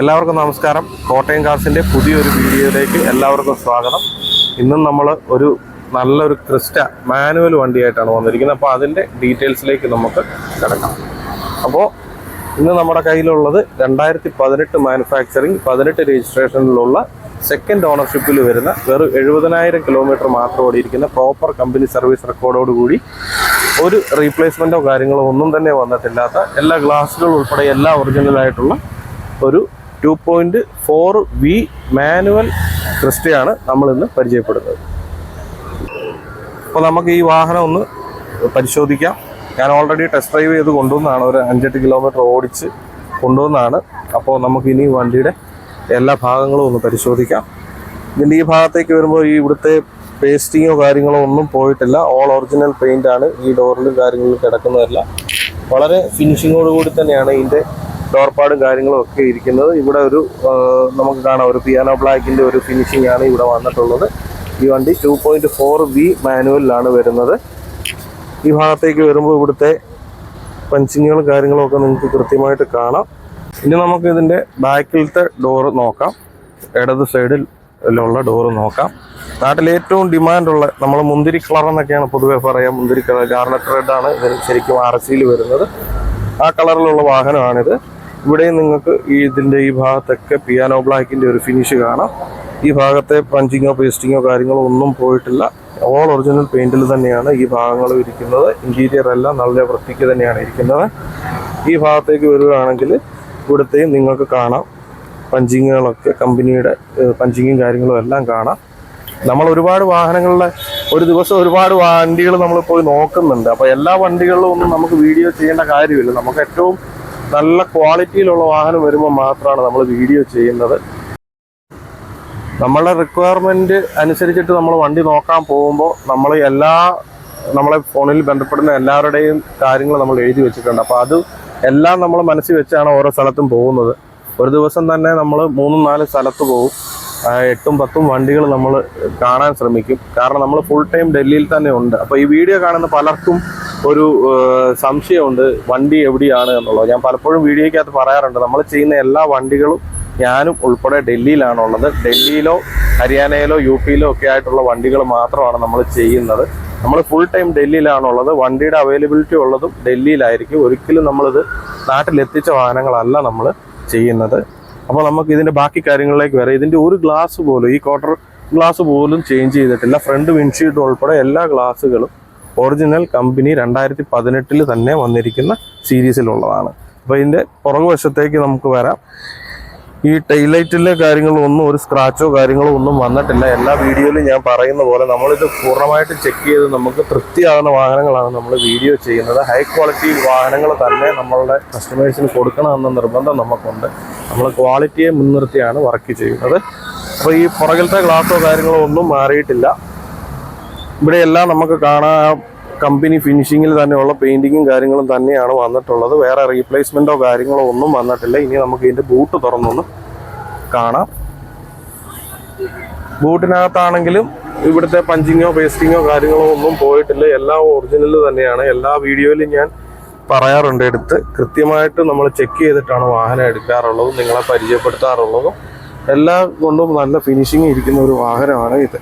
എല്ലാവർക്കും നമസ്കാരം. കോട്ടയം കാർസിന്റെ പുതിയൊരു വീഡിയോയിലേക്ക് എല്ലാവർക്കും സ്വാഗതം. ഇന്നും നമ്മൾ ഒരു നല്ലൊരു ക്രിസ്റ്റ മാനുവൽ വണ്ടിയായിട്ടാണ് വന്നിരിക്കുന്നത്. അപ്പോൾ അതിന്റെ ഡീറ്റെയിൽസിലേക്ക് നമുക്ക് കിടക്കാം. അപ്പോൾ ഇന്ന് നമ്മുടെ കയ്യിലുള്ളത് രണ്ടായിരത്തി പതിനെട്ട് മാനുഫാക്ചറിങ് പതിനെട്ട് രജിസ്ട്രേഷനിലുള്ള സെക്കൻഡ് ഓണർഷിപ്പിൽ വരുന്ന വെറും എഴുപതിനായിരം കിലോമീറ്റർ മാത്രം ഓടിയിരിക്കുന്ന പ്രോപ്പർ കമ്പനി സർവീസ് റെക്കോർഡോടുകൂടി ഒരു റീപ്ലേസ്മെന്റോ കാര്യങ്ങളോ ഒന്നും തന്നെ വന്നിട്ടില്ലാത്ത എല്ലാ ഗ്ലാസുകളും ഉൾപ്പെടെ എല്ലാ ഒറിജിനലായിട്ടുള്ള ഒരു two point four V manual ക്രിസ്റ്റയാണ് നമ്മളിന്ന് പരിചയപ്പെടുന്നത്. അപ്പോൾ നമുക്ക് ഈ വാഹനം ഒന്ന് പരിശോധിക്കാം. ഞാൻ ഓൾറെഡി ടെസ്റ്റ് ഡ്രൈവ് ചെയ്ത് കൊണ്ടുവന്നാണ്. ഒരു അഞ്ചെട്ട് കിലോമീറ്റർ ഓടിച്ച് കൊണ്ടുവന്നാണ്. അപ്പോൾ നമുക്ക് ഇനി വണ്ടിയുടെ എല്ലാ ഭാഗങ്ങളും ഒന്ന് പരിശോധിക്കാം. ഇതിന്റെ ഈ ഭാഗത്തേക്ക് വരുമ്പോൾ ഈ ഇവിടുത്തെ പേസ്റ്റിങ്ങോ കാര്യങ്ങളോ ഒന്നും പോയിട്ടില്ല. ഓൾ ഒറിജിനൽ പെയിന്റാണ് ഈ ഡോറിലും കാര്യങ്ങളിലും കിടക്കുന്നതല്ല. വളരെ ഫിനിഷിങ്ങോട് കൂടി തന്നെയാണ് ഇതിന്റെ ഡോർപ്പാടും കാര്യങ്ങളും ഒക്കെ ഇരിക്കുന്നത്. ഇവിടെ ഒരു നമുക്ക് കാണാം ഒരു പിയാനോ ബ്ലാക്കിന്റെ ഒരു ഫിനിഷിംഗ് ആണ് ഇവിടെ വന്നിട്ടുള്ളത്. ഈ വണ്ടി ടു പോയിന്റ് ഫോർ വി മാനുവലിലാണ് വരുന്നത്. ഈ ഭാഗത്തേക്ക് വരുമ്പോൾ ഇവിടുത്തെ പഞ്ചിങ്ങുകളും കാര്യങ്ങളും ഒക്കെ നിങ്ങൾക്ക് കൃത്യമായിട്ട് കാണാം. ഇനി നമുക്ക് ഇതിന്റെ ബാക്കിലത്തെ ഡോറ് നോക്കാം. ഇടത് സൈഡിലുള്ള ഡോറ് നോക്കാം. നാട്ടിൽ ഏറ്റവും ഡിമാൻഡുള്ള നമ്മൾ മുന്തിരി കളർ എന്നൊക്കെയാണ് പൊതുവേ പറയാം മുന്തിരി കളർ ഗാർലറ്റ് റെഡ് ആണ് ഇതിന് ശരിക്കും ആർ സിയിൽ വരുന്നത്. ആ കളറിലുള്ള വാഹനമാണിത്. ഇവിടെയും നിങ്ങൾക്ക് ഈ ഇതിന്റെ ഈ ഭാഗത്തൊക്കെ പിയാനോ ബ്ലാക്കിന്റെ ഒരു ഫിനിഷ് കാണാം. ഈ ഭാഗത്തെ പഞ്ചിങ്ങോ പേസ്റ്റിങ്ങോ കാര്യങ്ങളോ ഒന്നും പോയിട്ടില്ല. ഓൾ ഒറിജിനൽ പെയിന്റിൽ തന്നെയാണ് ഈ ഭാഗങ്ങളും ഇരിക്കുന്നത്. ഇന്റീരിയർ എല്ലാം നല്ല വൃത്തിക്ക് തന്നെയാണ് ഇരിക്കുന്നത്. ഈ ഭാഗത്തേക്ക് വരികയാണെങ്കിൽ ഇവിടുത്തെയും നിങ്ങൾക്ക് കാണാം. പഞ്ചിങ്ങുകളൊക്കെ കമ്പനിയുടെ പഞ്ചിങ്ങും കാര്യങ്ങളും എല്ലാം കാണാം. നമ്മൾ ഒരുപാട് വാഹനങ്ങളിലെ ഒരു ദിവസം ഒരുപാട് വണ്ടികൾ നമ്മൾ പോയി നോക്കുന്നുണ്ട്. അപ്പോൾ എല്ലാ വണ്ടികളിലും ഒന്നും നമുക്ക് വീഡിയോ ചെയ്യേണ്ട കാര്യമില്ല. നമുക്ക് ഏറ്റവും നല്ല ക്വാളിറ്റിയിലുള്ള വാഹനം വരുമ്പോൾ മാത്രമാണ് നമ്മൾ വീഡിയോ ചെയ്യുന്നത്. നമ്മളുടെ റിക്വയർമെന്റ് അനുസരിച്ചിട്ട് നമ്മൾ വണ്ടി നോക്കാൻ പോകുമ്പോൾ നമ്മൾ എല്ലാ നമ്മളെ ഫോണിൽ ബന്ധപ്പെടുന്ന എല്ലാവരുടെയും കാര്യങ്ങൾ നമ്മൾ എഴുതി വെച്ചിട്ടുണ്ട്. അപ്പോൾ അത് എല്ലാം നമ്മൾ മനസ്സിൽ വെച്ചാണ് ഓരോ സ്ഥലത്തും പോകുന്നത്. ഒരു ദിവസം തന്നെ നമ്മൾ മൂന്നും നാല് സ്ഥലത്ത് പോകും. എട്ടും പത്തും വണ്ടികൾ നമ്മൾ കാണാൻ ശ്രമിക്കും. കാരണം നമ്മൾ ഫുൾ ടൈം ഡൽഹിയിൽ തന്നെ ഉണ്ട്. അപ്പോൾ ഈ വീഡിയോ കാണുന്ന പലർക്കും ഒരു സംശയമുണ്ട് വണ്ടി എവിടെയാണ് എന്നുള്ളത്. ഞാൻ പലപ്പോഴും വീഡിയോയ്ക്കകത്ത് പറയാറുണ്ട് നമ്മൾ ചെയ്യുന്ന എല്ലാ വണ്ടികളും ഞാനും ഉൾപ്പെടെ ഡൽഹിയിലാണുള്ളത് ഡൽഹിയിലോ ഹരിയാനയിലോ യു പിയിലോ ഒക്കെ ആയിട്ടുള്ള വണ്ടികൾ മാത്രമാണ് നമ്മൾ ചെയ്യുന്നത്. നമ്മൾ ഫുൾ ടൈം ഡൽഹിയിലാണുള്ളത് വണ്ടിയുടെ അവൈലബിലിറ്റി ഉള്ളതും ഡൽഹിയിലായിരിക്കും. ഒരിക്കലും നമ്മളിത് നാട്ടിലെത്തിച്ച വാഹനങ്ങളല്ല നമ്മൾ ചെയ്യുന്നത്. അപ്പോൾ നമുക്ക് ഇതിന്റെ ബാക്കി കാര്യങ്ങളിലേക്ക് വരാം. ഇതിന്റെ ഒരു ഗ്ലാസ് പോലും ഈ ക്വാർട്ടർ ഗ്ലാസ് പോലും ചേഞ്ച് ചെയ്തിട്ടില്ല. ഫ്രണ്ട് വിൻഷീൽഡ് ഉൾപ്പെടെ എല്ലാ ഗ്ലാസ്സുകളും ഒറിജിനൽ കമ്പനി രണ്ടായിരത്തി പതിനെട്ടിൽ തന്നെ വന്നിരിക്കുന്ന സീരീസിലുള്ളതാണ്. അപ്പോൾ ഇതിന്റെ പുറകുവശത്തേക്ക് നമുക്ക് വരാം. ഈ ടൈലൈറ്റിലെ കാര്യങ്ങളൊന്നും ഒരു സ്ക്രാച്ചോ കാര്യങ്ങളോ ഒന്നും വന്നിട്ടില്ല. എല്ലാ വീഡിയോയിലും ഞാൻ പറയുന്ന പോലെ നമ്മളിത് പൂർണമായിട്ട് ചെക്ക് ചെയ്ത് നമുക്ക് തൃപ്തിയാകുന്ന വാഹനങ്ങളാണ് നമ്മൾ വീഡിയോ ചെയ്യുന്നത്. ഹൈ ക്വാളിറ്റി വാഹനങ്ങൾ തന്നെ നമ്മളുടെ കസ്റ്റമേഴ്സിന് കൊടുക്കണമെന്ന നിർബന്ധം നമുക്കുണ്ട്. നമ്മൾ ക്വാളിറ്റിയെ മുൻനിർത്തിയാണ് വർക്ക് ചെയ്യുന്നത്. അപ്പോൾ ഈ പുറകിലത്തെ ഗ്ലാസോ കാര്യങ്ങളോ ഒന്നും മാറിയിട്ടില്ല. ഇവിടെ എല്ലാം നമുക്ക് കാണാം. കമ്പനി ഫിനിഷിങ്ങിൽ തന്നെയുള്ള പെയിന്റിങ്ങും കാര്യങ്ങളും തന്നെയാണ് വന്നിട്ടുള്ളത്. വേറെ റീപ്ലേസ്മെന്റോ കാര്യങ്ങളോ ഒന്നും വന്നിട്ടില്ല. ഇനി നമുക്ക് ഇതിന്റെ ബൂട്ട് തുറന്നൊന്ന് കാണാം. ബൂട്ടിനകത്താണെങ്കിലും ഇവിടുത്തെ പഞ്ചിങ്ങോ പേസ്റ്റിങ്ങോ കാര്യങ്ങളോ ഒന്നും പോയിട്ടില്ല. എല്ലാം ഒറിജിനൽ തന്നെയാണ്. എല്ലാ വീഡിയോയിലും ഞാൻ പറയാറുണ്ട് എടുത്ത്. കൃത്യമായിട്ട് നമ്മൾ ചെക്ക് ചെയ്തിട്ടാണ് വാഹനം എടുക്കാറുള്ളതും. നിങ്ങളെ പരിചയപ്പെടുത്താറുള്ളതും എല്ലാം കൊണ്ടും നല്ല ഫിനിഷിങ് ഇരിക്കുന്ന ഒരു വാഹനമാണ് ഇത്.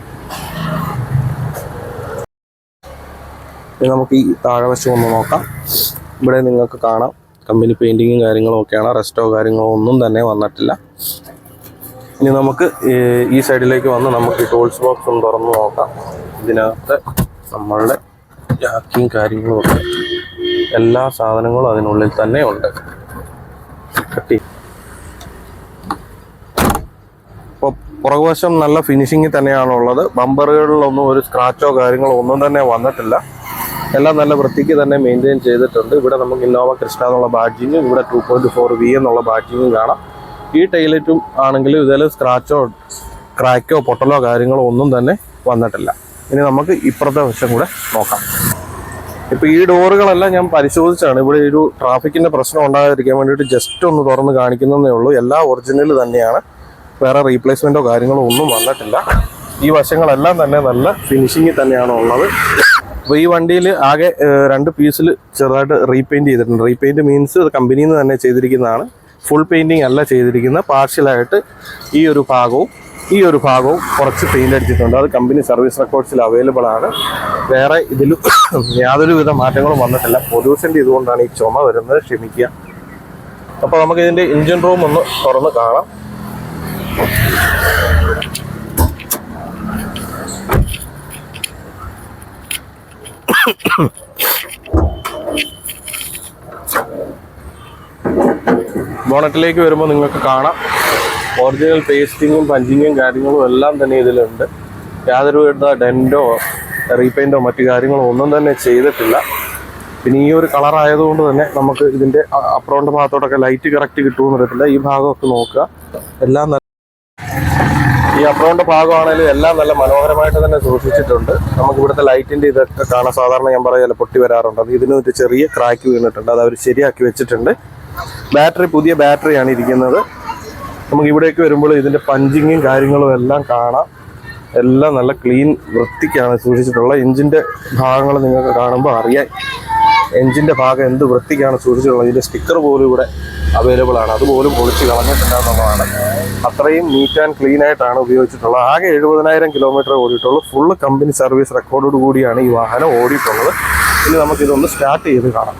നമുക്ക് ഈ താഴെവശം ഒന്ന് നോക്കാം. ഇവിടെ നിങ്ങൾക്ക് കാണാം. കമ്പനി പെയിന്റിങ്ങും കാര്യങ്ങളും ഒക്കെയാണ്. റെസ്റ്റോ കാര്യങ്ങളോ ഒന്നും തന്നെ വന്നിട്ടില്ല. ഇനി നമുക്ക് ഈ- സൈഡിലേക്ക് വന്ന് നമുക്ക് ടൂൾസ് ബോക്സ് ഒന്ന് തുറന്ന് നോക്കാം. ഇതിനകത്ത് നമ്മളുടെ ജാക്കിയും കാര്യങ്ങളും ഒക്കെ. എല്ലാ സാധനങ്ങളും അതിനുള്ളിൽ തന്നെ ഉണ്ട്. കട്ടി. ഇപ്പോൾ പുറകുവശം നല്ല ഫിനിഷിങ്ങിൽ തന്നെയാണുള്ളത്. ബമ്പറുകളിലൊന്നും ഒരു സ്ക്രാച്ചോ കാര്യങ്ങളോ ഒന്നും തന്നെ വന്നിട്ടില്ല. എല്ലാം നല്ല വൃത്തിക്ക് തന്നെ മെയിന്റെയിൻ ചെയ്തിട്ടുണ്ട്. ഇവിടെ നമുക്ക് ഇന്നോവ കൃഷ്ണ എന്നുള്ള ബാറ്റിങ്ങും ഇവിടെ ടു പോയിന്റ് ഫോർ വി എന്നുള്ള ബാറ്റിങ്ങും കാണാം. ഈ ടൈലറ്റും ആണെങ്കിലും ഇതിൽ സ്ക്രാച്ചോ ക്രാക്കോ പൊട്ടലോ കാര്യങ്ങളോ ഒന്നും തന്നെ വന്നിട്ടില്ല. ഇനി നമുക്ക് ഇപ്പുറത്തെ വശം കൂടെ നോക്കാം. ഇപ്പം ഈ ഡോറുകളെല്ലാം ഞാൻ പരിശോധിച്ചാണ്. ഇവിടെ ഒരു ട്രാഫിക്കിന്റെ പ്രശ്നം ഉണ്ടാകാതിരിക്കാൻ വേണ്ടിയിട്ട് ജസ്റ്റ് ഒന്ന് തുറന്ന് കാണിക്കുന്നതേ ഉള്ളൂ. എല്ലാം ഒറിജിനൽ തന്നെയാണ്. വേറെ റീപ്ലേസ്മെന്റോ കാര്യങ്ങളോ ഒന്നും വന്നിട്ടില്ല. ഈ വശങ്ങളെല്ലാം തന്നെ നല്ല ഫിനിഷിങ്ങിൽ തന്നെയാണ് ഉള്ളത്. അപ്പോൾ ഈ വണ്ടിയിൽ ആകെ രണ്ട് പീസിൽ ചെറുതായിട്ട് റീപെയിന്റ് ചെയ്തിട്ടുണ്ട്. റീപെയിന്റ് മീൻസ് കമ്പനിയിൽ നിന്ന് തന്നെ ചെയ്തിരിക്കുന്നതാണ്. ഫുൾ പെയിന്റിങ് അല്ല ചെയ്തിരിക്കുന്ന പാർഷ്യലായിട്ട് ഈ ഒരു ഭാഗവും ഈ ഒരു ഭാഗവും കുറച്ച് പെയിന്റ് അടിച്ചിട്ടുണ്ട്. അത് കമ്പനി സർവീസ് റെക്കോർഡ്സിൽ അവൈലബിൾ ആണ്. വേറെ ഇതിൽ യാതൊരുവിധ മാറ്റങ്ങളും വന്നിട്ടില്ല. പൊല്യൂഷന്റെ ഇതുകൊണ്ടാണ് ഈ ചുമ വരുന്നത്. ക്ഷമിക്കുക. അപ്പോൾ നമുക്ക് ഇതിന്റെ എഞ്ചിൻ റൂം ഒന്ന് തുറന്ന് കാണാം. ബോണറ്റിലേക്ക് വരുമ്പോൾ നിങ്ങൾക്ക് കാണാം. ഒറിജിനൽ പേസ്റ്റിങ്ങും പഞ്ചിങ്ങും കാര്യങ്ങളും എല്ലാം തന്നെ ഇതിലുണ്ട്. യാതൊരു വിധ ഡെന്റോ റീപെയിന്റോ മറ്റു കാര്യങ്ങളോ ഒന്നും തന്നെ ചെയ്തിട്ടില്ല. പിന്നെ ഈ ഒരു കളർ ആയതുകൊണ്ട് തന്നെ നമുക്ക് ഇതിന്റെ അപ്പുറോണ്ട് ഭാഗത്തോട്ടൊക്കെ ലൈറ്റ് കറക്റ്റ് കിട്ടുമെന്ന് അറിയത്തില്ല. ഈ ഭാഗമൊക്കെ നോക്കുക. എല്ലാം ഈ അപ്പുറോണ്ട് ഭാഗമാണെങ്കിലും എല്ലാം നല്ല മനോഹരമായിട്ട് തന്നെ സൂക്ഷിച്ചിട്ടുണ്ട്. നമുക്ക് ഇവിടുത്തെ ലൈറ്റിന്റെ ഇതൊക്കെ കാണാൻ സാധാരണ ഞാൻ പറയാം പൊട്ടി വരാറുണ്ട്. അത് ഇതിന് ഒരു ചെറിയ ക്രാക്ക് വീണിട്ടുണ്ട്. അത് അവർ ശരിയാക്കി വെച്ചിട്ടുണ്ട്. ബാറ്ററി പുതിയ ബാറ്ററിയാണ് ഇരിക്കുന്നത്. നമുക്ക് ഇവിടേക്ക് വരുമ്പോൾ ഇതിന്റെ പഞ്ചിങ്ങും കാര്യങ്ങളും എല്ലാം കാണാം. എല്ലാം നല്ല ക്ലീൻ വൃത്തിക്കാണ് സൂക്ഷിച്ചിട്ടുള്ളത്. എഞ്ചിന്റെ ഭാഗങ്ങൾ നിങ്ങൾക്ക് കാണുമ്പോൾ അറിയാം. എഞ്ചിന്റെ ഭാഗം എന്ത് വൃത്തിക്കാണ് സൂക്ഷിച്ചിട്ടുള്ളത്? ഇതിന്റെ സ്റ്റിക്കർ പോലും ഇവിടെ അവൈലബിൾ ആണ്. അതുപോലും പൊളിച്ച് കളഞ്ഞിട്ടില്ല എന്നുള്ളതാണ് അത്രയും നീറ്റ് ആൻഡ് ക്ലീൻ ആയിട്ടാണ് ഉപയോഗിച്ചിട്ടുള്ളത്. ആകെ എഴുപതിനായിരം കിലോമീറ്റർ ഓടിയിട്ടുള്ളൂ. ഫുള്ള് കമ്പനി സർവീസ് റെക്കോർഡോട് കൂടിയാണ് ഈ വാഹനം ഓടിയിട്ടുള്ളത്. ഇനി നമുക്കിതൊന്ന് സ്റ്റാർട്ട് ചെയ്ത് കാണാം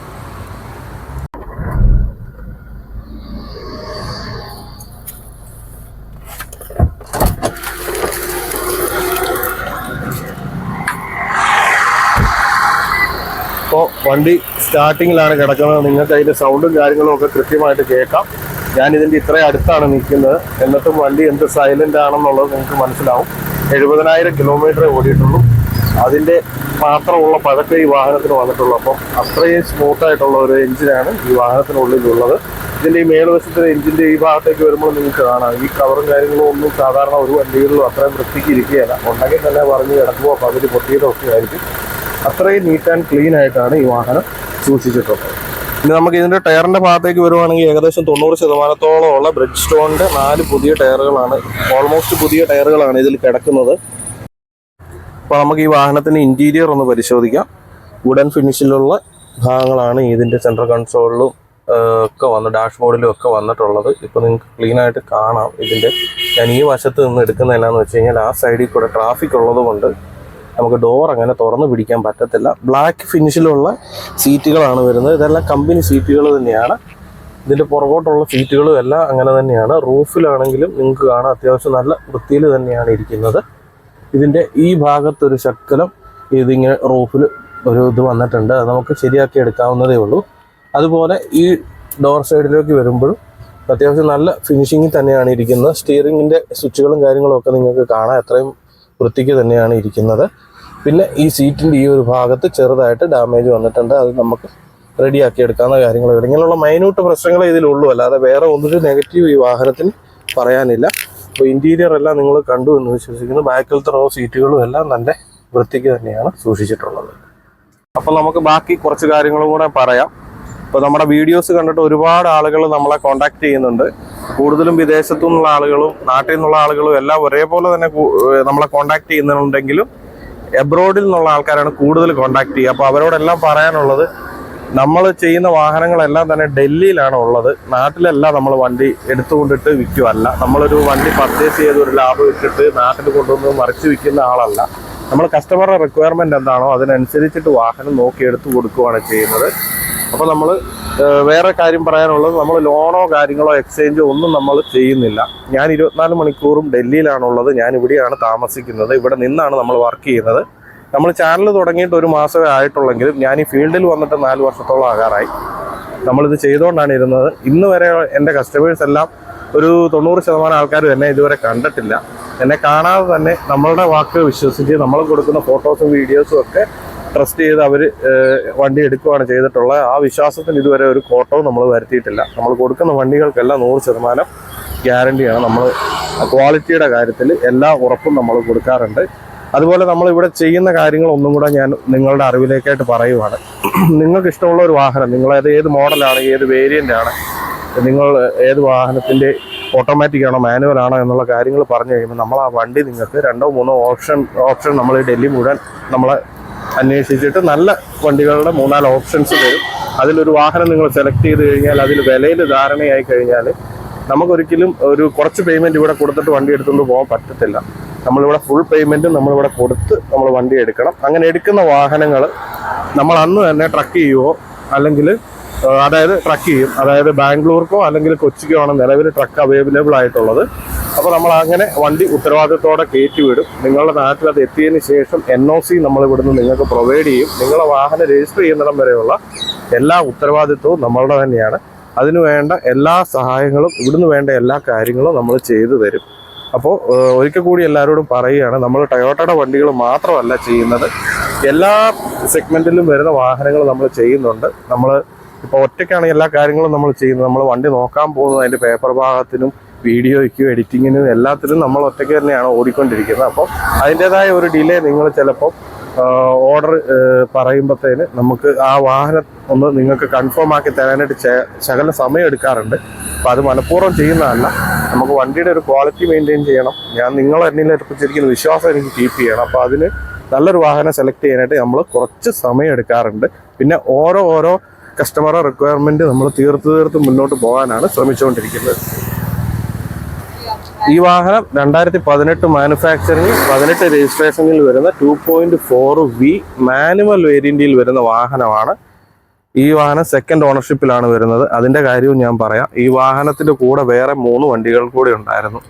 ഇപ്പോൾ വണ്ടി സ്റ്റാർട്ടിങ്ങിലാണ് കിടക്കുന്നത്. നിങ്ങൾക്ക് അതിന്റെ സൗണ്ടും കാര്യങ്ങളും ഒക്കെ കൃത്യമായിട്ട് കേൾക്കാം. ഞാൻ ഇതിന്റെ ഇത്രയും അടുത്താണ് നിൽക്കുന്നത്. എന്നിട്ടും വണ്ടി എന്ത് സൈലന്റ് ആണെന്നുള്ളത് നിങ്ങൾക്ക് മനസ്സിലാവും. എഴുപതിനായിരം കിലോമീറ്റർ ഓടിയിട്ടുള്ളൂ. അതിന്റെ മാത്രമുള്ള പഴക്കം ഈ വാഹനത്തിന് വന്നിട്ടുള്ളൂ. അപ്പം അത്രയും സ്മൂത്തായിട്ടുള്ള ഒരു എഞ്ചിനാണ് ഈ വാഹനത്തിനുള്ളിലുള്ളത്. ഇതിന്റെ ഈ മേൽവശത്തെ എഞ്ചിന്റെ ഈ ഭാഗത്തേക്ക് വരുമ്പോൾ നിങ്ങൾക്ക് കാണാം. ഈ കവറും കാര്യങ്ങളും ഒന്നും സാധാരണ ഒരു വണ്ടികളിലും അത്രയും വൃത്തിക്ക് ഇരിക്കുകയല്ല. ഉണ്ടെങ്കിൽ തന്നെ പറഞ്ഞ് കിടക്കുമ്പോൾ പകുതി പൊട്ടിയതൊക്കെ ആയിരിക്കും. അത്രയും നീറ്റ് ആൻഡ് ക്ലീൻ ആയിട്ടാണ് ഈ വാഹനം സൂക്ഷിച്ചിട്ടുള്ളത്. പിന്നെ നമുക്ക് ഇതിന്റെ ടയറിന്റെ ഭാഗത്തേക്ക് വരുവാണെങ്കിൽ ഏകദേശം തൊണ്ണൂറ് ശതമാനത്തോളമുള്ള ബ്രിഡ് സ്റ്റോണിന്റെ നാല് പുതിയ ടയറുകളാണ് ഓൾമോസ്റ്റ് പുതിയ ടയറുകളാണ് ഇതിൽ കിടക്കുന്നത്. അപ്പോൾ നമുക്ക് ഈ വാഹനത്തിന്റെ ഇന്റീരിയർ ഒന്ന് പരിശോധിക്കാം. വുഡൻ ഫിനിഷിലുള്ള ഭാഗങ്ങളാണ് ഇതിന്റെ സെൻട്രൽ കൺസോളിലും ഒക്കെ വന്ന് ഡാഷ്ബോർഡിലും ഒക്കെ വന്നിട്ടുള്ളത്. ഇപ്പോൾ നിങ്ങൾക്ക് ക്ലീൻ ആയിട്ട് കാണാം ഇതിന്റെ ഞാൻ ഈ വശത്ത് നിന്ന് എടുക്കുന്ന എന്നാന്ന് വെച്ച് കഴിഞ്ഞാൽ ആ സൈഡിൽ കൂടെ ട്രാഫിക് ഉള്ളത് കൊണ്ട് നമുക്ക് ഡോർ അങ്ങനെ തുറന്ന് പിടിക്കാൻ പറ്റത്തില്ല. ബ്ലാക്ക് ഫിനിഷിലുള്ള സീറ്റുകളാണ് വരുന്നത്. ഇതെല്ലാം കമ്പനി സീറ്റുകൾ തന്നെയാണ്. ഇതിന്റെ പുറകോട്ടുള്ള സീറ്റുകളും എല്ലാം അങ്ങനെ തന്നെയാണ്. റൂഫിലാണെങ്കിലും നിങ്ങൾക്ക് കാണാം അത്യാവശ്യം നല്ല വൃത്തിയിൽ തന്നെയാണ് ഇരിക്കുന്നത്. ഇതിന്റെ ഈ ഭാഗത്തൊരു ശക്കലം ഇതിങ്ങനെ റൂഫിൽ ഒരു ഇത് വന്നിട്ടുണ്ട്. അത് നമുക്ക് ശരിയാക്കി എടുക്കാവുന്നതേ ഉള്ളൂ. അതുപോലെ ഈ ഡോർ സൈഡിലേക്ക് വരുമ്പോഴും അത്യാവശ്യം നല്ല ഫിനിഷിങ്ങിൽ തന്നെയാണ് ഇരിക്കുന്നത്. സ്റ്റിയറിങ്ങിന്റെ സ്വിച്ചുകളും കാര്യങ്ങളും ഒക്കെ നിങ്ങൾക്ക് കാണാം. അത്രയും വൃത്തിക്ക് തന്നെയാണ് ഇരിക്കുന്നത്. പിന്നെ ഈ സീറ്റിന്റെ ഈ ഒരു ഭാഗത്ത് ചെറുതായിട്ട് ഡാമേജ് വന്നിട്ടുണ്ട്. അത് നമുക്ക് റെഡിയാക്കി എടുക്കാവുന്ന കാര്യങ്ങളേ ഉള്ളൂ ഇങ്ങനെയുള്ള മൈന്യൂട്ട് പ്രശ്നങ്ങളെ ഇതിലുള്ളൂ. അല്ലാതെ വേറെ ഒന്നൊരു നെഗറ്റീവ് ഈ വാഹനത്തിന് പറയാനില്ല. അപ്പോൾ ഇന്റീരിയർ എല്ലാം നിങ്ങൾ കണ്ടു എന്ന് വിശ്വസിക്കുന്നു. ബാക്കിലത്തെ റോ സീറ്റുകളും എല്ലാം നല്ല വൃത്തിക്ക് തന്നെയാണ് സൂക്ഷിച്ചിട്ടുള്ളത്. അപ്പോൾ നമുക്ക് ബാക്കി കുറച്ച് കാര്യങ്ങളും കൂടെ പറയാം. ഇപ്പോൾ നമ്മുടെ വീഡിയോസ് കണ്ടിട്ട് ഒരുപാട് ആളുകൾ നമ്മളെ കോൺടാക്ട് ചെയ്യുന്നുണ്ട്. കൂടുതലും വിദേശത്തു നിന്നുള്ള ആളുകളും നാട്ടിൽ നിന്നുള്ള ആളുകളും എല്ലാം ഒരേപോലെ തന്നെ നമ്മളെ കോൺടാക്ട് ചെയ്യുന്നുണ്ടെങ്കിലും എബ്രോഡിൽ നിന്നുള്ള ആൾക്കാരാണ് കൂടുതൽ കോൺടാക്ട് ചെയ്യുക. അപ്പോൾ അവരോടെല്ലാം പറയാനുള്ളത് നമ്മൾ ചെയ്യുന്ന വാഹനങ്ങളെല്ലാം തന്നെ ഡൽഹിയിലാണ് ഉള്ളത്. നാട്ടിലല്ല നമ്മൾ വണ്ടി എടുത്തുകൊണ്ടിട്ട് വിൽക്കുവല്ല. നമ്മളൊരു വണ്ടി പർച്ചേസ് ചെയ്ത് ഒരു ലാഭം വിട്ടിട്ട് നാട്ടിൽ കൊണ്ടുവന്ന് മറിച്ച് വിൽക്കുന്ന ആളല്ല. നമ്മൾ കസ്റ്റമറുടെ റിക്വയർമെന്റ് എന്താണോ അതിനനുസരിച്ചിട്ട് വാഹനം നോക്കി എടുത്തു കൊടുക്കുകയാണ് ചെയ്യുന്നത്. അപ്പോൾ നമ്മൾ വേറെ കാര്യം പറയാനുള്ളത് നമ്മൾ ലോണോ കാര്യങ്ങളോ എക്സ്ചേഞ്ചോ ഒന്നും നമ്മൾ ചെയ്യുന്നില്ല. ഞാൻ ഇരുപത്തിനാല് മണിക്കൂറും ഡൽഹിയിലാണുള്ളത്. ഞാൻ ഇവിടെയാണ് താമസിക്കുന്നത്. ഇവിടെ നിന്നാണ് നമ്മൾ വർക്ക് ചെയ്യുന്നത്. നമ്മൾ ചാനൽ തുടങ്ങിയിട്ട് ഒരു മാസമേ ആയിട്ടുള്ളെങ്കിലും ഞാൻ ഈ ഫീൽഡിൽ വന്നിട്ട് നാല് വർഷത്തോളം ആകാറായി. നമ്മളിത് ചെയ്തുകൊണ്ടാണ് ഇരുന്നത്. ഇന്ന് വരെ എന്റെ കസ്റ്റമേഴ്സ് എല്ലാം ഒരു തൊണ്ണൂറ് ശതമാനം ആൾക്കാരും എന്നെ ഇതുവരെ കണ്ടിട്ടില്ല. എന്നെ കാണാതെ തന്നെ നമ്മളുടെ വാക്ക് വിശ്വസിച്ച് നമ്മൾ കൊടുക്കുന്ന ഫോട്ടോസും വീഡിയോസും ഒക്കെ ട്രസ്റ്റ് ചെയ്ത് അവർ വണ്ടി എടുക്കുകയാണ് ചെയ്തിട്ടുള്ളത് ആ വിശ്വാസത്തിന് ഇതുവരെ ഒരു കോട്ടവും നമ്മൾ വരുത്തിയിട്ടില്ല. നമ്മൾ കൊടുക്കുന്ന വണ്ടികൾക്കെല്ലാം നൂറ് ശതമാനം ഗ്യാരണ്ടിയാണ് നമ്മൾ ക്വാളിറ്റിയുടെ കാര്യത്തിൽ എല്ലാ ഉറപ്പും നമ്മൾ കൊടുക്കാറുണ്ട്. അതുപോലെ നമ്മൾ ഇവിടെ ചെയ്യുന്ന കാര്യങ്ങൾ ഒന്നും കൂടെ ഞാൻ നിങ്ങളുടെ അറിവിലേക്കായിട്ട് പറയുവാണ്. നിങ്ങൾക്ക് ഇഷ്ടമുള്ള ഒരു വാഹനം നിങ്ങൾ അത് ഏത് മോഡലാണ് ഏത് വേരിയന്റ് ആണ് നിങ്ങൾ ഏത് വാഹനത്തിന്റെ ഓട്ടോമാറ്റിക് ആണോ മാനുവൽ ആണോ എന്നുള്ള കാര്യങ്ങൾ പറഞ്ഞു കഴിയുമ്പോൾ നമ്മൾ ആ വണ്ടി നിങ്ങൾക്ക് രണ്ടോ മൂന്നോ ഓപ്ഷൻ ഓപ്ഷൻ നമ്മൾ ഡൽഹി മുഴുവൻ നമ്മളെ അന്വേഷിച്ചിട്ട് നല്ല വണ്ടികളുടെ മൂന്നാൽ ഓപ്ഷൻസ് തരും അതിലൊരു വാഹനം നിങ്ങൾ സെലക്ട് ചെയ്ത് കഴിഞ്ഞാൽ അതിൽ വിലയിൽ ധാരണയായി കഴിഞ്ഞാൽ നമുക്കൊരിക്കലും ഒരു കുറച്ച് പേയ്മെന്റ് ഇവിടെ കൊടുത്തിട്ട് വണ്ടി എടുത്തുകൊണ്ട് പോകാൻ പറ്റത്തില്ല. നമ്മളിവിടെ ഫുൾ പേയ്മെന്റ് നമ്മളിവിടെ കൊടുത്ത് നമ്മൾ വണ്ടി എടുക്കണം. അങ്ങനെ എടുക്കുന്ന വാഹനങ്ങൾ നമ്മൾ അന്ന് തന്നെ ട്രക്ക് ചെയ്യുമോ അല്ലെങ്കിൽ അതായത് ട്രക്ക് ചെയ്യും. അതായത് ബാംഗ്ലൂർക്കോ അല്ലെങ്കിൽ കൊച്ചിക്കോ ആണ് നിലവിൽ ട്രക്ക് അവൈലബിൾ ആയിട്ടുള്ളത്. അപ്പോൾ നമ്മൾ അങ്ങനെ വണ്ടി ഉത്തരവാദിത്തത്തോടെ കയറ്റി വിടും നിങ്ങളുടെ നാട്ടിൽ അത് എത്തിയതിന് ശേഷം എൻ ഒ സി നമ്മൾ ഇവിടുന്ന് നിങ്ങൾക്ക് പ്രൊവൈഡ് ചെയ്യും. നിങ്ങളെ വാഹനം രജിസ്റ്റർ ചെയ്യുന്നിടം വരെയുള്ള എല്ലാ ഉത്തരവാദിത്വവും നമ്മളുടെ തന്നെയാണ്. അതിനു വേണ്ട എല്ലാ സഹായങ്ങളും ഇവിടുന്ന് വേണ്ട എല്ലാ കാര്യങ്ങളും നമ്മൾ ചെയ്തു തരും. അപ്പോൾ ഒരിക്കൽ കൂടി എല്ലാവരോടും പറയുകയാണ് നമ്മൾ ടൊയോട്ടയുടെ വണ്ടികൾ മാത്രമല്ല ചെയ്യുന്നത്. എല്ലാ സെഗ്മെന്റിലും വരുന്ന വാഹനങ്ങൾ നമ്മൾ ചെയ്യുന്നുണ്ട്. നമ്മൾ ഇപ്പോൾ ഒറ്റയ്ക്കാണ് എല്ലാ കാര്യങ്ങളും നമ്മൾ ചെയ്യുന്നത്. നമ്മൾ വണ്ടി നോക്കാൻ പോകുന്നത് അതിന്റെ പേപ്പർ ഭാഗത്തിനും വീഡിയോയ്ക്കും എഡിറ്റിങ്ങിനും എല്ലാത്തിനും നമ്മൾ ഒറ്റയ്ക്ക് തന്നെയാണ് ഓടിക്കൊണ്ടിരിക്കുന്നത്. അപ്പം അതിന്റെതായ ഒരു ഡിലേ നിങ്ങൾ ചിലപ്പോൾ ഓർഡർ പറയുമ്പോഴത്തേന് നമുക്ക് ആ വാഹനം ഒന്ന് നിങ്ങൾക്ക് കൺഫേം ആക്കി തരാനായിട്ട് ശകല സമയം എടുക്കാറുണ്ട്. അപ്പം അത് മനഃപൂർവം ചെയ്യുന്നതല്ല. നമുക്ക് വണ്ടിയുടെ ഒരു ക്വാളിറ്റി മെയിന്റെയിൻ ചെയ്യണം. ഞാൻ നിങ്ങൾ എന്നിൽ ഏർപ്പിച്ചിരിക്കുന്ന വിശ്വാസം എനിക്ക് കീപ്പ് ചെയ്യണം. അപ്പോൾ അതിന് നല്ലൊരു വാഹനം സെലക്ട് ചെയ്യാനായിട്ട് നമ്മൾ കുറച്ച് സമയം എടുക്കാറുണ്ട്. പിന്നെ ഓരോ ഓരോ കസ്റ്റമറെ റിക്വയർമെന്റ് നമ്മൾ തീർത്ത് തീർത്ത് മുന്നോട്ട് പോകാനാണ് ശ്രമിച്ചുകൊണ്ടിരിക്കുന്നത്. ഈ വാഹനം രണ്ടായിരത്തി പതിനെട്ട് മാനുഫാക്ചറിംഗ് പതിനെട്ട് രജിസ്ട്രേഷനിൽ വരുന്ന two point four V manual വേരിയന്റിൽ വരുന്ന വാഹനമാണ്. ഈ വാഹനം സെക്കൻഡ് ഓണർഷിപ്പിലാണ് വരുന്നത്. അതിന്റെ കാര്യവും ഞാൻ പറയാം. ഈ വാഹനത്തിന്റെ കൂടെ വേറെ മൂന്ന് വണ്ടികൾ കൂടി ഉണ്ടായിരുന്നു.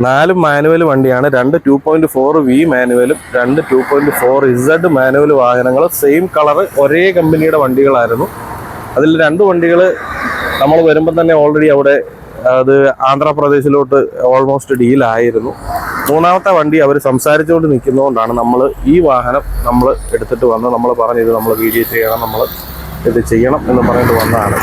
നാല് മാനുവൽ വണ്ടിയാണ്. രണ്ട് ടു പോയിന്റ് ഫോർ വി മാനുവലും രണ്ട് two point four Z manual വാഹനങ്ങൾ. സെയിം കളർ ഒരേ കമ്പനിയുടെ വണ്ടികളായിരുന്നു. അതിൽ രണ്ട് വണ്ടികൾ നമ്മൾ വരുമ്പോൾ തന്നെ ഓൾറെഡി അവിടെ അത് ആന്ധ്രാപ്രദേശിലോട്ട് ഓൾമോസ്റ്റ് ഡീലായിരുന്നു മൂന്നാമത്തെ വണ്ടി അവർ സംസാരിച്ചുകൊണ്ട് നിൽക്കുന്നതുകൊണ്ടാണ് നമ്മൾ ഈ വാഹനം നമ്മൾ എടുത്തിട്ട് വന്ന് നമ്മൾ പറഞ്ഞത് നമ്മൾ വീഡിയോ ചെയ്യണം നമ്മൾ ഇത് ചെയ്യണം എന്ന് പറഞ്ഞിട്ട് വന്നതാണ്.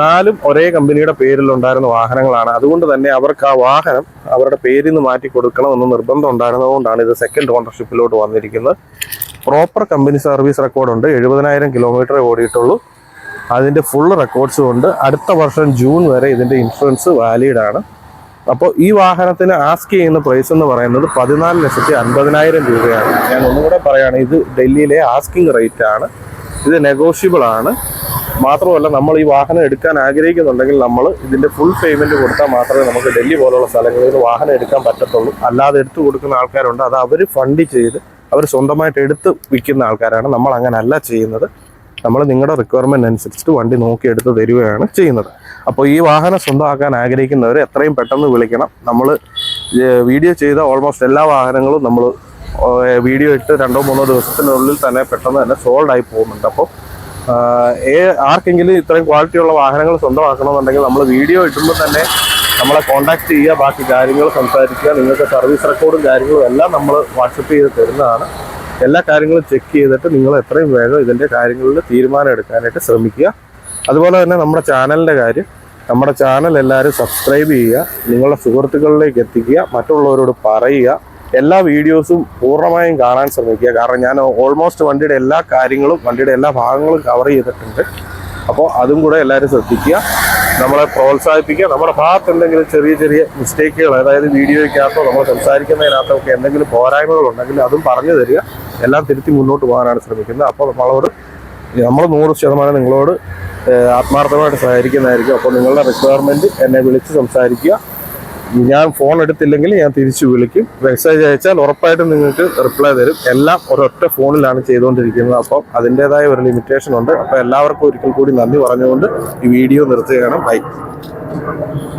നാലും ഒരേ കമ്പനിയുടെ പേരിലുണ്ടായിരുന്ന വാഹനങ്ങളാണ്. അതുകൊണ്ട് തന്നെ അവർക്ക് ആ വാഹനം അവരുടെ പേരിൽ നിന്ന് മാറ്റി കൊടുക്കണം എന്ന് നിർബന്ധം ഉണ്ടായിരുന്നതുകൊണ്ടാണ് ഇത് സെക്കൻഡ് ഓണർഷിപ്പിലോട്ട് വന്നിരിക്കുന്നത്. പ്രോപ്പർ കമ്പനി സർവീസ് റെക്കോർഡുണ്ട് എഴുപതിനായിരം കിലോമീറ്റർ ഓടിയിട്ടുള്ളൂ. അതിന്റെ ഫുൾ റെക്കോർഡ്സ് ഉണ്ട്. അടുത്ത വർഷം ജൂൺ വരെ ഇതിന്റെ ഇൻഷുറൻസ് വാലിഡ് ആണ്. അപ്പോൾ ഈ വാഹനത്തിന് ആസ്ക് ചെയ്യുന്ന പ്രൈസ് എന്ന് പറയുന്നത് പതിനാല് ലക്ഷത്തി അൻപതിനായിരം രൂപയാണ്. ഞാൻ ഒന്നുകൂടെ പറയുകയാണ് ഇത് ഡൽഹിയിലെ ആസ്കിംഗ് റേറ്റ് ആണ്. ഇത് നെഗോഷ്യബിൾ ആണ്. മാത്രമല്ല നമ്മൾ ഈ വാഹനം എടുക്കാൻ ആഗ്രഹിക്കുന്നുണ്ടെങ്കിൽ നമ്മൾ ഇതിന്റെ ഫുൾ പേയ്മെന്റ് കൊടുത്താൽ മാത്രമേ നമുക്ക് ഡൽഹി പോലുള്ള സ്ഥലങ്ങളിൽ വാഹനം എടുക്കാൻ പറ്റത്തുള്ളൂ. അല്ലാതെ എടുത്തു കൊടുക്കുന്ന ആൾക്കാരുണ്ട്. അത് അവർ ഫണ്ട് ചെയ്ത് അവർ സ്വന്തമായിട്ട് എടുത്ത് വിൽക്കുന്ന ആൾക്കാരാണ്. നമ്മൾ അങ്ങനല്ല ചെയ്യുന്നത്. നമ്മൾ നിങ്ങളുടെ റിക്വയർമെന്റ് അനുസരിച്ചിട്ട് വണ്ടി നോക്കി എടുത്ത് തരികയാണ് ചെയ്യുന്നത്. അപ്പോൾ ഈ വാഹനം സ്വന്തമാക്കാൻ ആഗ്രഹിക്കുന്നവർ എത്രയും പെട്ടെന്ന് വിളിക്കണം. നമ്മൾ വീഡിയോ ചെയ്ത ഓൾമോസ്റ്റ് എല്ലാ വാഹനങ്ങളും നമ്മൾ വീഡിയോ ഇട്ട് രണ്ടോ മൂന്നോ ദിവസത്തിനുള്ളിൽ തന്നെ പെട്ടെന്ന് തന്നെ സോൾഡ് ആയി പോകുന്നുണ്ട്. അപ്പോൾ ആർക്കെങ്കിലും ഇത്രയും ക്വാളിറ്റിയുള്ള വാഹനങ്ങൾ സ്വന്തമാക്കണമെന്നുണ്ടെങ്കിൽ നമ്മൾ വീഡിയോ ഇട്ടുമ്പോൾ തന്നെ നമ്മളെ കോൺടാക്ട് ചെയ്യുക ബാക്കി കാര്യങ്ങൾ സംസാരിക്കുക നിങ്ങൾക്ക് സർവീസ് റെക്കോർഡും കാര്യങ്ങളും എല്ലാം നമ്മൾ വാട്സപ്പ് ചെയ്ത് തരുന്നതാണ്. എല്ലാ കാര്യങ്ങളും ചെക്ക് ചെയ്തിട്ട് നിങ്ങൾ എത്രയും വേഗം ഇതിന്റെ കാര്യങ്ങളിൽ തീരുമാനം എടുക്കാനായിട്ട് ശ്രമിക്കുക. അതുപോലെ തന്നെ നമ്മുടെ ചാനലിന്റെ കാര്യം നമ്മുടെ ചാനൽ എല്ലാവരും സബ്സ്ക്രൈബ് ചെയ്യുക നിങ്ങളുടെ സുഹൃത്തുക്കളിലേക്ക് എത്തിക്കുക മറ്റുള്ളവരോട് പറയുക എല്ലാ വീഡിയോസും പൂർണമായും കാണാൻ ശ്രമിക്കുക. കാരണം ഞാൻ ഓൾമോസ്റ്റ് വണ്ടിയുടെ എല്ലാ കാര്യങ്ങളും വണ്ടിയുടെ എല്ലാ ഭാഗങ്ങളും കവർ ചെയ്തിട്ടുണ്ട്. അപ്പോൾ അതും കൂടെ എല്ലാവരും ശ്രദ്ധിക്കുക നമ്മളെ പ്രോത്സാഹിപ്പിക്കുക നമ്മുടെ ഭാഗത്ത് എന്തെങ്കിലും ചെറിയ ചെറിയ മിസ്റ്റേക്കുകൾ അതായത് വീഡിയോയ്ക്കകത്തോ നമ്മൾ സംസാരിക്കുന്നതിനകത്തോ ഒക്കെ എന്തെങ്കിലും പോരായ്മകൾ ഉണ്ടെങ്കിൽ അതും പറഞ്ഞു തരിക. എല്ലാം തിരുത്തി മുന്നോട്ട് പോകാനാണ് ശ്രമിക്കുന്നത്. അപ്പോൾ നമ്മളോട് നമ്മൾ നൂറ് ശതമാനം നിങ്ങളോട് ആത്മാർത്ഥമായിട്ട് സഹകരിക്കുന്നതായിരിക്കും. അപ്പോൾ നിങ്ങളുടെ റിക്വയർമെന്റ് എന്നെ വിളിച്ച് സംസാരിക്കുക. ഞാൻ ഫോൺ എടുത്തില്ലെങ്കിൽ ഞാൻ തിരിച്ചു വിളിക്കും. മെസ്സേജ് അയച്ചാൽ ഉറപ്പായിട്ടും നിങ്ങൾക്ക് റിപ്ലൈ തരും. എല്ലാം ഒരൊറ്റ ഫോണിലാണ് ചെയ്തുകൊണ്ടിരിക്കുന്നത്. അപ്പോൾ അതിന്റെതായ ഒരു ലിമിറ്റേഷൻ ഉണ്ട്. അപ്പോൾ എല്ലാവർക്കും ഒരിക്കൽ കൂടി നന്ദി പറഞ്ഞുകൊണ്ട് ഈ വീഡിയോ നിർത്തുകയാണ്. ബൈ